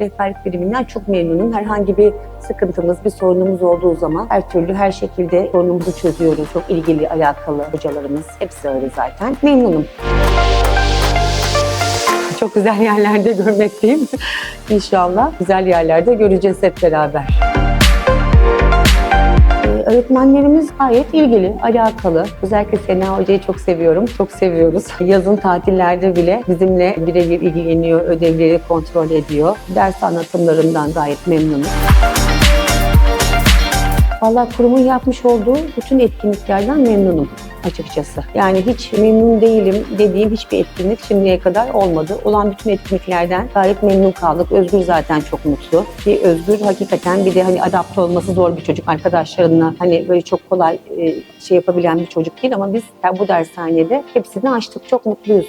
rehberlik biriminden çok memnunum. Herhangi bir sıkıntımız, bir sorunumuz olduğu zaman her türlü her şekilde sorunumuzu çözüyoruz. Çok ilgili, alakalı hocalarımız. Hepsi öyle zaten. Memnunum. Çok güzel yerlerde görmekteyim. İnşallah güzel yerlerde göreceğiz hep beraber. Öğretmenlerimiz gayet ilgili, alakalı. Özellikle Sena Hoca'yı çok seviyorum, çok seviyoruz. Yazın tatillerde bile bizimle birebir ilgileniyor, ödevleri kontrol ediyor. Ders anlatımlarından gayet memnunum. Valla kurumun yapmış olduğu bütün etkinliklerden memnunum açıkçası. Yani hiç memnun değilim dediğim hiçbir etkinlik şimdiye kadar olmadı. Olan bütün etkinliklerden gayet memnun kaldık. Özgür zaten çok mutlu. Ki Özgür hakikaten bir de hani adapte olması zor bir çocuk. Arkadaşlarına hani böyle çok kolay e, şey yapabilen bir çocuk değil ama biz bu dershanede hepsini açtık. Çok mutluyuz.